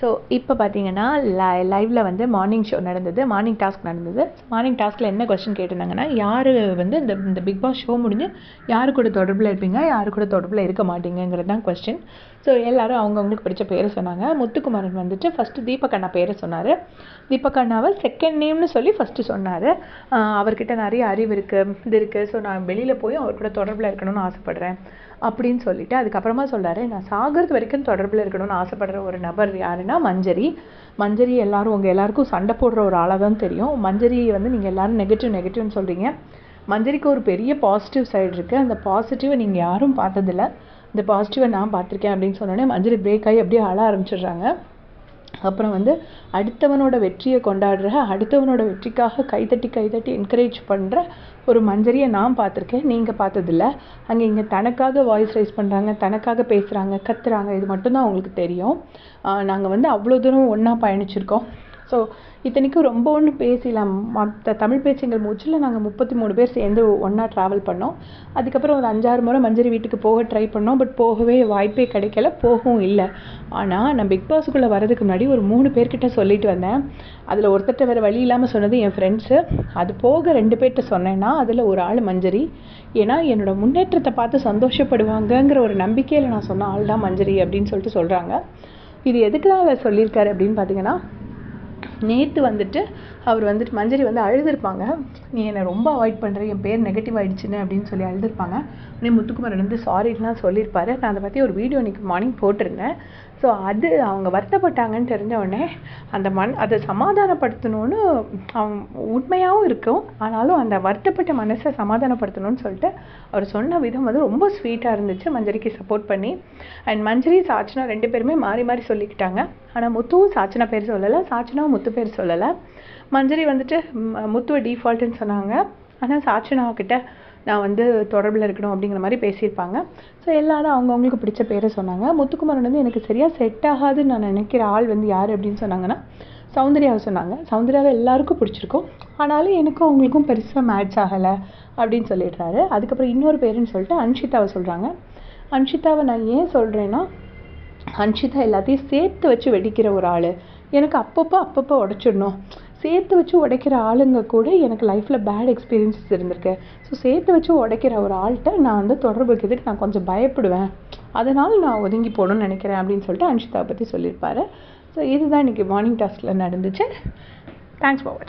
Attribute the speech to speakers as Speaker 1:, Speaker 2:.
Speaker 1: So இப்போ பார்த்தீங்கன்னா லை லைவில் வந்து மார்னிங் ஷோ நடந்தது மார்னிங் டாஸ்க் நடந்தது. மார்னிங் டாஸ்கில் என்ன கொஸ்டின் கேட்டிருந்தாங்கன்னா யார் வந்து இந்த இந்த பிக் பாஸ் ஷோ முடிஞ்சு யார் கூட தொடர்பில் இருப்பீங்க யார் கூட தொடர்பில் இருக்க மாட்டீங்கிறது தான் கொஸ்டின் ஸோ எல்லோரும் அவங்கவுங்களுக்கு பிடிச்ச பேரை சொன்னாங்க. முத்துக்குமாரன் வந்துட்டு ஃபஸ்ட்டு தீபக் அண்ணா பேரை சொன்னார். தீபக் அண்ணாவை செகண்ட் நேம்னு சொல்லி ஃபஸ்ட்டு சொன்னார். அவர்கிட்ட நிறைய அறிவு இருக்குது இது இருக்குது ஸோ நான் வெளியில் போய் அவர் கூட தொடர்பில் இருக்கணும்னு ஆசைப்பட்றேன் அப்படின்னு சொல்லிட்டு அதுக்கப்புறமா சொல்கிறாரு நான் சாகிறது வரைக்கும் தொடர்பில் இருக்கணும்னு ஆசைப்படுற ஒரு நபர் யாருன்னு மஞ்சரி. மஞ்சரி எல்லாரும் உங்கள் எல்லாருக்கும் சண்டை போடுற ஒரு ஆளாக தான் தெரியும். மஞ்சரியை வந்து நீங்கள் எல்லாரும் நெகட்டிவ் நெகட்டிவ்னு சொல்கிறீங்க மஞ்சரிக்கு ஒரு பெரிய பாசிட்டிவ் சைடு இருக்குது அந்த பாசிட்டிவை நீங்கள் யாரும் பார்த்ததில்ல. இந்த பாசிட்டிவை நான் பார்த்துருக்கேன் அப்படின்னு சொன்னோடனே மஞ்சரி பிரேக் ஆகி அப்படியே அழ ஆரம்பிச்சிடுறாங்க. அப்புறம் வந்து அடுத்தவனோட வெற்றியை கொண்டாடுற அடுத்தவனோட வெற்றிக்காக கைத்தட்டி கைத்தட்டி என்கரேஜ் பண்ணுற ஒரு மஞ்சரியை நான் பார்த்துருக்கேன். நீங்கள் பார்த்ததில்ல. அங்கே இங்கே தனக்காக வாய்ஸ் ரைஸ் பண்ணுறாங்க தனக்காக பேசுகிறாங்க கத்துறாங்க இது மட்டும்தான் அவங்களுக்கு தெரியும். நாங்கள் வந்து அவ்வளோ தூரம் ஒன்றா பயணிச்சிருக்கோம். ஸோ இத்தனைக்கும் ரொம்ப ஒன்றும் பேசலாம். மற்ற தமிழ் பேச்சுங்கள் மூச்சில் நாங்கள் முப்பத்தி மூணு பேர் சேர்ந்து ஒன்றா ட்ராவல் பண்ணோம். அதுக்கப்புறம் ஒரு அஞ்சாறு முறை மஞ்சரி வீட்டுக்கு போக ட்ரை பண்ணோம். பட் போகவே வாய்ப்பே கிடைக்கல. போகவும் இல்லை. ஆனால் நான் பிக் பாஸுக்குள்ளே வரதுக்கு முன்னாடி ஒரு மூணு பேர்கிட்ட சொல்லிட்டு வந்தேன். அதில் ஒருத்தர்கிட்ட வேறு வழி இல்லாமல் சொன்னது என் ஃப்ரெண்ட்ஸு அது போக ரெண்டு பேர்கிட்ட சொன்னேன்னா அதில் ஒரு ஆள் மஞ்சரி. ஏன்னா என்னோடய முன்னேற்றத்தை பார்த்து சந்தோஷப்படுவாங்கங்கிற ஒரு நம்பிக்கையில் நான் சொன்ன ஆள் தான் மஞ்சரி அப்படின்னு சொல்லிட்டு சொல்கிறாங்க இது எதுக்கு தான் அவர் சொல்லியிருக்காரு அப்படின்னு பார்த்தீங்கன்னா நேற்று வந்துட்டு அவர் வந்துட்டு மஞ்சரி வந்து அழுதுருப்பாங்க. நீ என்னை ரொம்ப அவாய்ட் பண்ணுற என் பேர் நெகட்டிவ் ஆகிடுச்சுன்னு அப்படின்னு சொல்லி அழுதுருப்பாங்க. உடனே முத்துக்குமாரன் வந்து சாரிலாம் சொல்லியிருப்பாரு. நான் அதை பற்றி ஒரு வீடியோ இன்றைக்கி மார்னிங் போட்டிருந்தேன். ஸோ அது அவங்க வருத்தப்பட்டாங்கன்னு தெரிஞ்ச உடனே அந்த மண் அதை சமாதானப்படுத்தணும்னு அவங்க உண்மையாகவும் இருக்கும். ஆனாலும் அந்த வருத்தப்பட்ட மனசை சமாதானப்படுத்தணும்னு சொல்லிட்டு அவர் சொன்ன விதம் வந்து ரொம்ப ஸ்வீட்டாக இருந்துச்சு மஞ்சரிக்கு சப்போர்ட் பண்ணி. அண்ட் மஞ்சரி சாச்சனா ரெண்டு பேருமே மாறி மாறி சொல்லிக்கிட்டாங்க. ஆனால் முத்துவும் சாச்சனா பேர் சொல்லலை சாச்சனாவும் முத்து பேர் சொல்லலை. மஞ்சரி வந்துட்டு முத்துவை டிஃபால்ட்டுன்னு சொன்னாங்க. ஆனால் சாச்சனாக்கிட்ட நான் வந்து தொடர்பில் இருக்கணும் அப்படிங்கிற மாதிரி பேசியிருப்பாங்க. ஸோ எல்லாரும் அவங்கவுங்களுக்கு பிடிச்ச பேரை சொன்னாங்க. முத்துக்குமாரன் வந்து எனக்கு சரியாக செட் ஆகாதுன்னு நான் நினைக்கிற ஆள் வந்து யார்? அப்படின்னு சொன்னாங்கன்னா சௌந்தர்யாவை சொன்னாங்க. சௌந்தர்யாவை எல்லாருக்கும் பிடிச்சிருக்கும். ஆனாலும் எனக்கும் அவங்களுக்கும் பெருசாக மேட்ச் ஆகலை அப்படின்னு சொல்லிடுறாரு. அதுக்கப்புறம் இன்னொரு பேருன்னு சொல்லிட்டு அன்ஷிதாவை சொல்கிறாங்க அன்ஷிதாவை நான் ஏன் சொல்கிறேன்னா அன்ஷிதா எல்லாத்தையும் சேர்த்து வச்சு வெடிக்கிற ஒரு ஆள். எனக்கு அப்பப்போ அப்பப்போ உடச்சிடணும். சேர்த்து வச்சு உடைக்கிற ஆளுங்க கூட எனக்கு லைஃப்பில் பேட் எக்ஸ்பீரியன்ஸஸ் இருந்திருக்கு. ஸோ சேர்த்து வச்சு உடைக்கிற ஒரு ஆள்கிட்ட நான் வந்து தொடர்பு வைக்கிறதுக்கு நான் கொஞ்சம் பயப்படுவேன். அதனால் நான் ஒதுங்கி போகணும்னு நினைக்கிறேன் அப்படின்னு சொல்லிட்டு அன்ஷிதாவை பற்றி சொல்லியிருப்பாரு. ஸோ இதுதான் இன்றைக்கி மார்னிங் டாஸ்கில் நடந்துச்சு. தேங்க்ஸ் ஃபார் வாட்சிங்